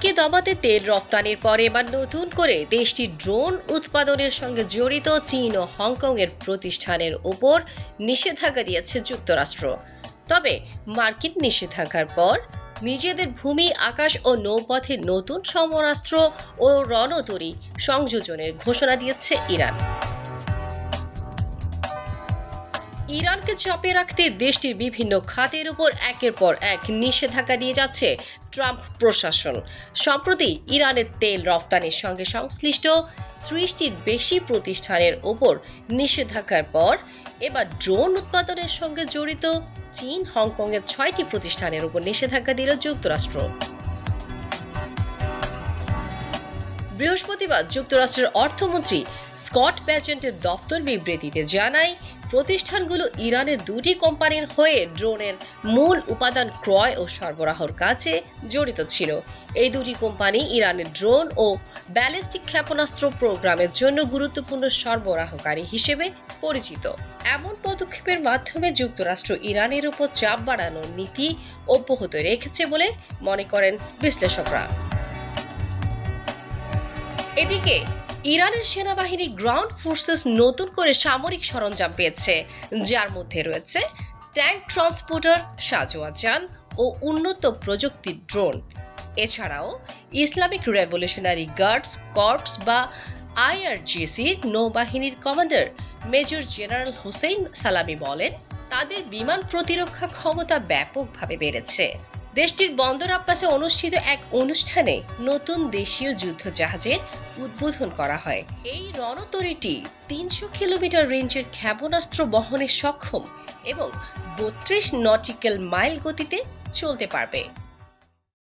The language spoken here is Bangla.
ইরানকে দমাতে তেল রপ্তানির পরে এবার নতুন করে দেশটি ড্রোন উৎপাদনের সঙ্গে জড়িত চীন ও হংকংয়ের প্রতিষ্ঠানের উপর নিষেধাজ্ঞা দিয়েছে যুক্তরাষ্ট্র। তবে মার্কিন নিষেধাজ্ঞার পর নিজেদের ভূমি, আকাশ ও নৌপথে নতুন সমরাস্ত্র ও রণতরী সংযোজনের ঘোষণা দিয়েছে ইরান। ইরানকে চাপে রাখতে দেশটির বিভিন্ন খাতের উপর একের পর এক নিষেধাজ্ঞা দিয়ে যাচ্ছে ট্রাম্প প্রশাসন। সম্প্রতি ইরানের তেল রফতানির সঙ্গে সংশ্লিষ্ট ত্রিশটির বেশি প্রতিষ্ঠানের ওপর নিষেধাজ্ঞার পর এবার ড্রোন উৎপাদনের সঙ্গে জড়িত চীন, হংকংয়ের ছয়টি প্রতিষ্ঠানের উপর নিষেধাজ্ঞা দিল যুক্তরাষ্ট্র। বৃহস্পতিবার যুক্তরাষ্ট্রের অর্থমন্ত্রী স্কট প্যাজেন্টের দফতর বিবৃতিতে জানায়, প্রতিষ্ঠানগুলো ইরানের দুটি কোম্পানির হয়ে ড্রোনের মূল উপাদান ক্রয় ও সরবরাহর কাজে জড়িত ছিল। এই দুটি কোম্পানি ইরানের ড্রোন ও ব্যালিস্টিক ক্ষেপণাস্ত্র প্রোগ্রামের জন্য গুরুত্বপূর্ণ সরবরাহকারী হিসেবে পরিচিত। এমন পদক্ষেপের মাধ্যমে যুক্তরাষ্ট্র ইরানের উপর চাপ বাড়ানোর নীতি অব্যাহত রেখেছে বলে মনে করেন বিশ্লেষকরা। এদিকে, ইরানের সেনাবাহিনী গ্রাউন্ড ফোর্সেস নতুন করে সামরিক সরঞ্জাম পেয়েছে, যার মধ্যে রয়েছে ট্যাঙ্ক ট্রান্সপোর্টার সাজোয়া যান ও উন্নত প্রযুক্তির ড্রোন এছাড়াও, ইসলামিক রেভলিউশনারি গার্ডস কর্পস বা আইআরজিসির নৌবাহিনীর কমান্ডার মেজর জেনারেল হোসেইন সালামি বলেন, তাদের বিমান প্রতিরক্ষা ক্ষমতা ব্যাপকভাবে বেড়েছে। দেশটির বন্দর আব্বাসে অনুষ্ঠিত এক অনুষ্ঠানে নতুন দেশীয় যুদ্ধ জাহাজের উদ্বোধন করা হয়। এই রণতরীটি তিনশো কিলোমিটার রেঞ্জের ক্ষেপণাস্ত্র বহনে সক্ষম এবং বত্রিশ নটিক্যাল মাইল গতিতে চলতে পারবে।